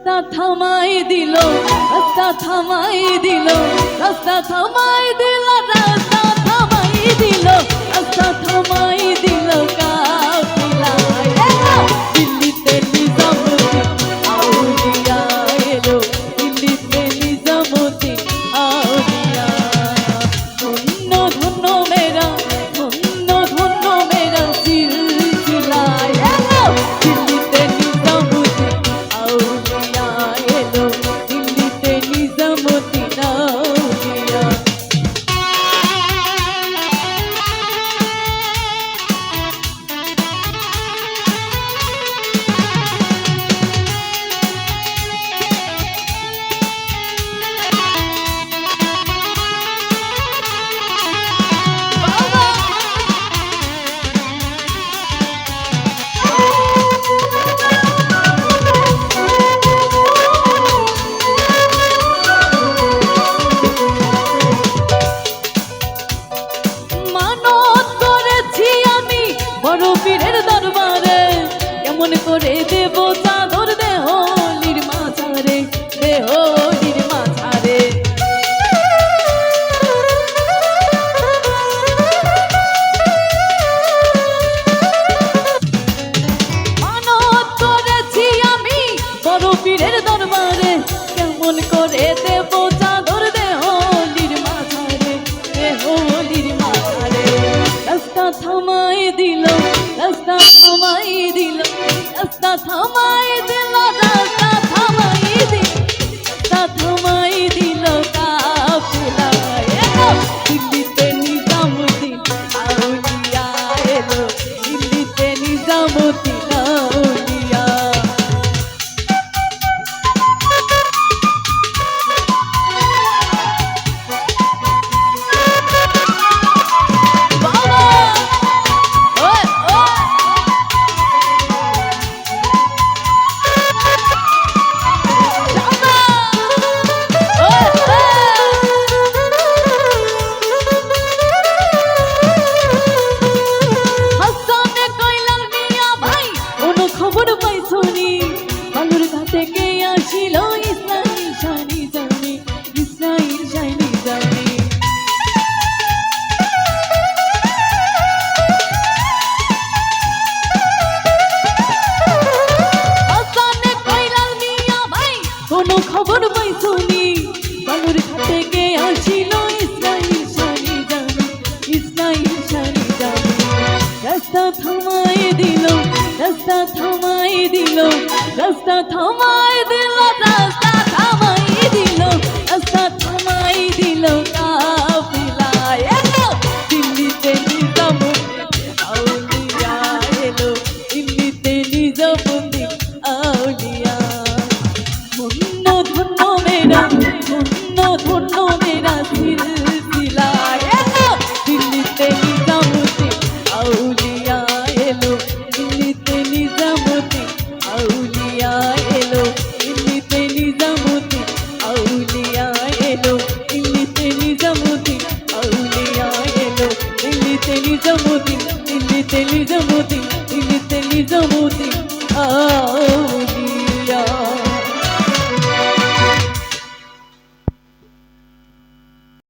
রাস্তা থামাই দিল রাস্তা থামাই দিল রাস্তা থামাই দিল রাস্তা কেমন করে দেবতা প্রথমায় কোনো খবর পাই শুনি বানুর ঘাটে কে আসিল? ইসরাইল শানি জানি, ইসরাইল শানি জানি। রাস্তা থামায় দিল, রাস্তা থামায় দিল, রাস্তা থামায় দিল, রাস্তা যাব দিল্লি দিল্লি যাব দিল্লি।